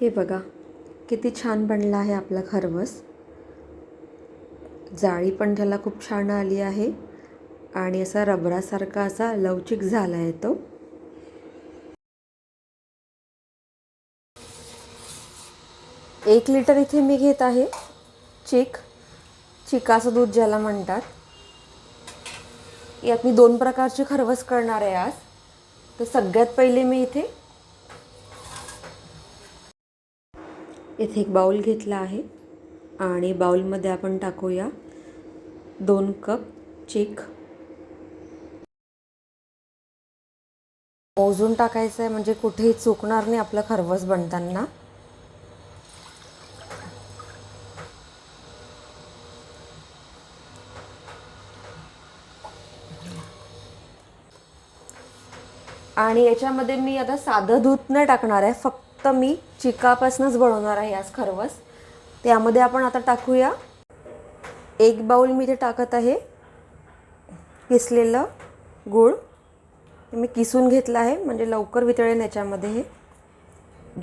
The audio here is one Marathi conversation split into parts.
हे बघा किती छान बनला आहे आपला खरवस. जाळी पण त्याला खूप छान आली आहे आणि असा रबरासारखा असा लवचिक झाला आहे तो. एक लिटर इथे मी घेत आहे चिक. चिकाचं दूध ज्याला म्हणतात. यात मी दोन प्रकारचे खरवस करणार आहे आज. तर सगळ्यात पहिले मी इथे इथे एक बाऊल घेतला आहे आणि बाऊलमध्ये आपण टाकूया दोन कप चिक. मोजून टाकायचं आहे म्हणजे कुठेही चुकणार नाही आपलं खरवस बनताना. आणि याच्यामध्ये मी आता साधं दूध नाही टाकणार आहे फक्त फक्त मी चिकापासूनच बनवणार आहे आज खरवस. त्यामध्ये आपण आता टाकूया. एक बाऊल मी ते टाकत आहे. किसलेलं गूळ. मी किसून घेतलं आहे म्हणजे लवकर वितळेल याच्यामध्ये हे.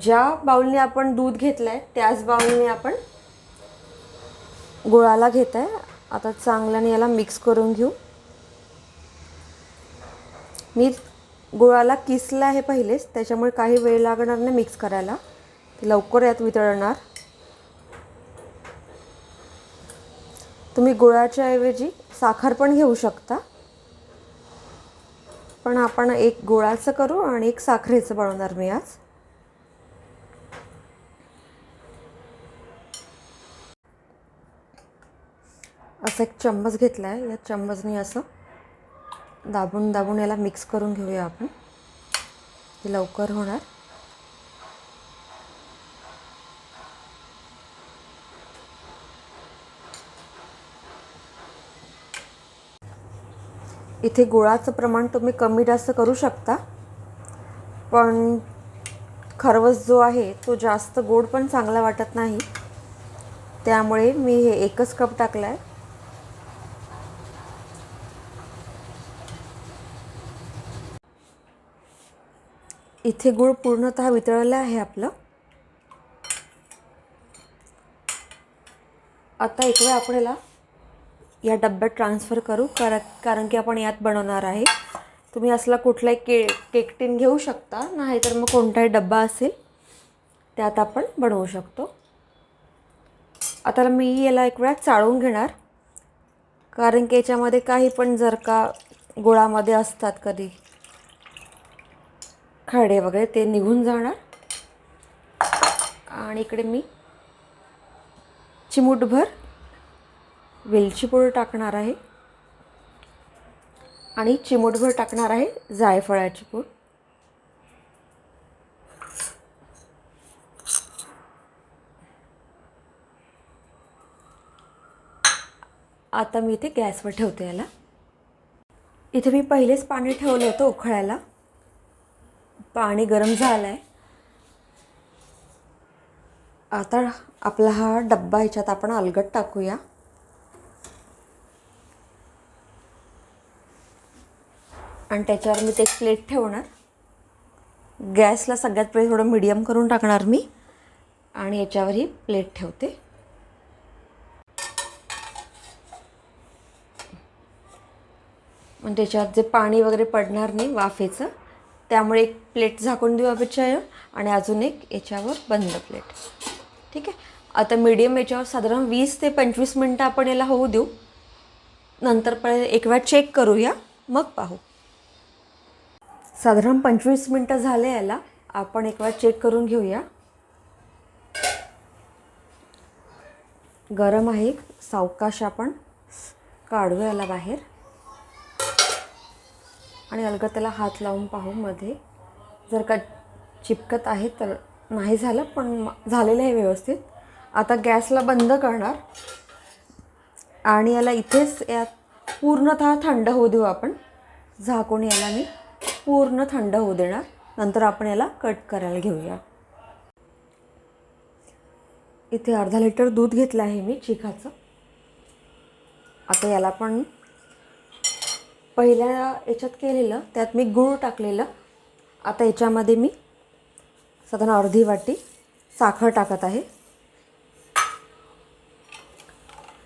ज्या बाऊलने आपण दूध घेतलं आहे त्याच बाऊलने आपण गुळाला घेत आहे आता चांगल्याने याला मिक्स करून घेऊ. मी गुळाला किसलं आहे पहिलेच त्याच्यामुळे काही वेळ लागणार नाही मिक्स करायला. ते लवकर यात वितळणार. तुम्ही गुळाच्या ऐवजी साखर पण घेऊ शकता. पण आपण एक गुळाचं करू आणि एक साखरेचं बनवणार मी आज. असं एक चम्मच घेतला आहे या चम्मचनी असं दाबून दाबून याला मिक्स करून घेऊया आपण. ते लवकर होणार. इथे गुळाचं प्रमाण तुम्ही कमी जास्त करू शकता. पण खरवस जो आहे तो जास्त गोड पण चांगला वाटत नाही. त्यामुळे मी हे एकच कप टाकला आहे इथे गूळ पूर्णतः वितळलं आहे आपलं. आता एक वेळ आपण याला या डब्यात ट्रान्सफर करू कारण कारण की आपण यात बनवणार आहे. तुम्ही असला कुठलाही के केक टिन घेऊ शकता नाहीतर मग कोणताही डब्बा असेल त्यात आपण बनवू शकतो. आता मी याला एक वेळा चाळून घेणार कारण की याच्यामध्ये काही पण जर का गुळामध्ये असतात कधी. खडे वगैरे ते निघून जाणार. आणि इकडे मी चिमूटभर वेलची पूड टाकणार आहे. आणि चिमूटभर टाकणार आहे जायफळाची पूड आता मी इथे गॅसवर ठेवते याला. इथे मी पहिलेच पाणी ठेवलं होतं उखळायला पाणी गरम झालं आहे आता आपला हा डब्बा ह्याच्यात आपण अलगट टाकूया. आणि त्याच्यावर मी ते एक प्लेट ठेवणार. गॅसला सगळ्यात पहिले थोडं मिडियम करून टाकणार मी. आणि याच्यावर ही प्लेट ठेवते. म्हणजे त्याच्यात जे पाणी वगैरे पडणार नाही वाफेचं त्यामुळे एक प्लेट झाकून देऊ अपेक्षा आणि अजून एक याच्यावर बंद प्लेट. ठीक आहे? आता मीडियम याच्यावर साधारण वीस ते पंचवीस मिनटं आपण याला होऊ देऊ. नंतर पण एक वेळा चेक करूया. मग पाहू. साधारण पंचवीस मिनटं झाले याला. आपण एक वेळा चेक करून घेऊया. गरम आहे. सावकाश आपण काढूया याला बाहेर. आणि अलग त्याला हात लावून पाहू मध्ये जर का चिपकत आहे तर नाही झालं पण झालेलं आहे व्यवस्थित. आता गॅसला बंद करणार. आणि याला इथेच यात पूर्णतः थंड होऊ देऊ आपण. झाकून याला मी पूर्ण थंड होऊ देणार. नंतर आपण याला कट करायला घेऊया. इथे अर्धा लिटर दूध घेतलं आहे मी चिखाचं. आता याला पण पहिल्या याच्यात केलेलं त्यात मी गूळ टाकलेलं. आता याच्यामध्ये मी साधारण अर्धी वाटी साखर टाकत आहे.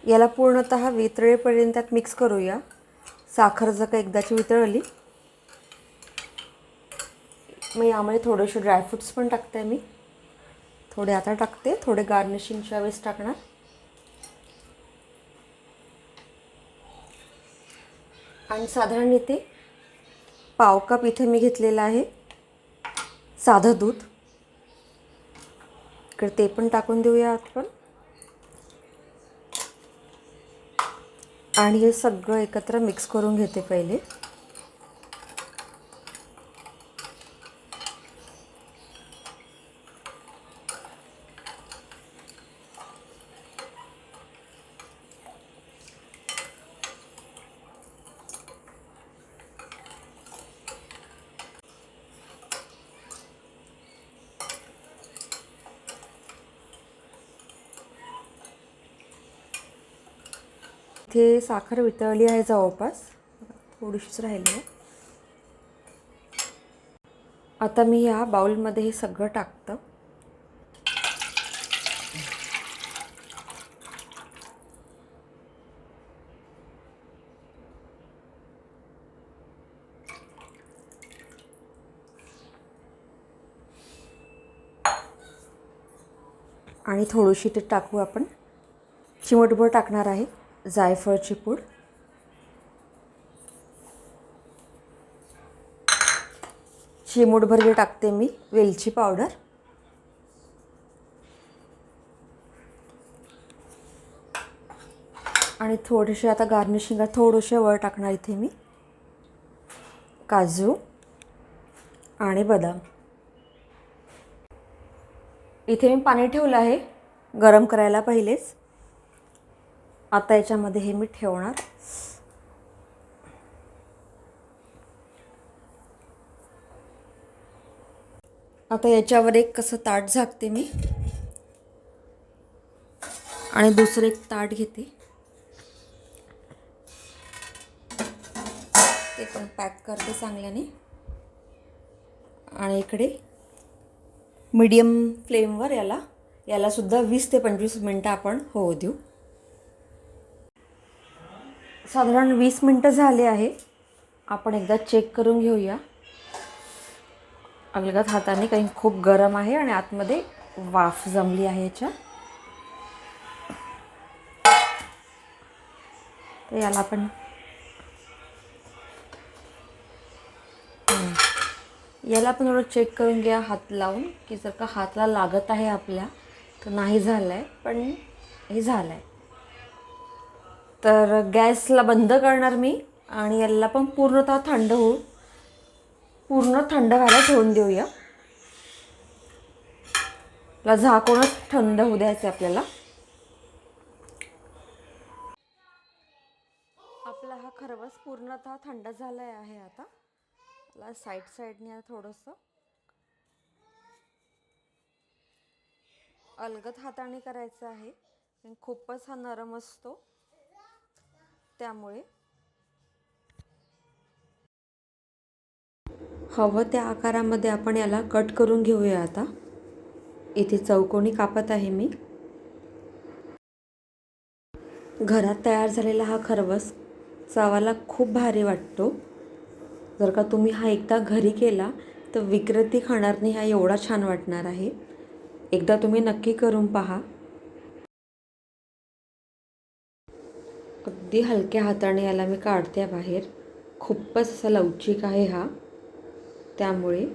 याला पूर्णत वितळेपर्यंत त्यात मिक्स करूया. साखर जर का एकदाची वितळली मग यामध्ये थोडेसे ड्रायफ्रुट्स पण टाकते मी. थोडे आता टाकते थोडे गार्निशिंगच्या वेळेस टाकणार. आणि साधारण इथे पाव कप इथे मी घेतलेला आहे. साधं दूध. इकडे ते पण टाकून देऊया आपण. आणि हे सगळं एकत्र मिक्स करून घेते पहिले. इथे साखर वितळली आहे जवळपास. थोडीशीच राहिली आहे. आता मी या बाउलमध्ये हे सगळं टाकतं. आणि थोडीशी ते टाकू आपण. चिमटभर टाकणार आहे. जायफळची पूड. चिमूटभर टाकते मी वेलची पावडर. आणि थोडेसे आता गार्निशिंग थोडेसे वर टाकणार इथे मी. काजू आणि बदाम. इथे मी पाणी ठेवलं आहे गरम करायला पहिलेच. आता याच्यामध्ये हे मी ठेवणार. आता याच्यावर एक कसं ताट झाकते मी. आणि दुसरं एक ताट घेते. ते पण पॅक करते चांगल्याने. आणि इकडे मीडियम फ्लेमवर याला याला सुद्धा वीस ते पंचवीस मिनटं आपण होऊ देऊ. साधारण वीस मिनटं झाले आहे. आपण एकदा चेक करून घेऊया. अलगात हाताने काही खूप गरम आहे आणि आतमध्ये वाफ जमली आहे याच्या. तर याला आपण याला आपण थोडं चेक करून घ्या हात लावून की जर का हातला लागत आहे आपल्या तर नाही झालं आहे पण हे झालं आहे तर गॅसला बंद करणार मी आणि याला पण पूर्णतः थंड होऊ पूर्ण थंड व्हायला ठेवून देऊया. ला झाकूनच थंड होऊ द्यायचं आपल्याला. आपला हा खरवस पूर्णतः थंड झाला आहे आता. ला साईड साईडने थोडंसं अलगद हाताने करायचं आहे. खूपच हा नरम असतो. त्यामुळे हवं त्या आकारामध्ये आपण याला कट करून घेऊया आता. इथे चौकोनी कापत आहे मी. घरात तयार झालेला हा खरवस चवाला खूप भारी वाटतो. जर का तुम्ही हा एकदा घरी केला तर विक्रेती खाणार नाही हा एवढा छान वाटणार आहे. एकदा तुम्ही नक्की करून पहा. अगदी हलक्या हाताने याला मी काढते बाहेर. खूपच असा लवचिक आहे हा. त्यामुळे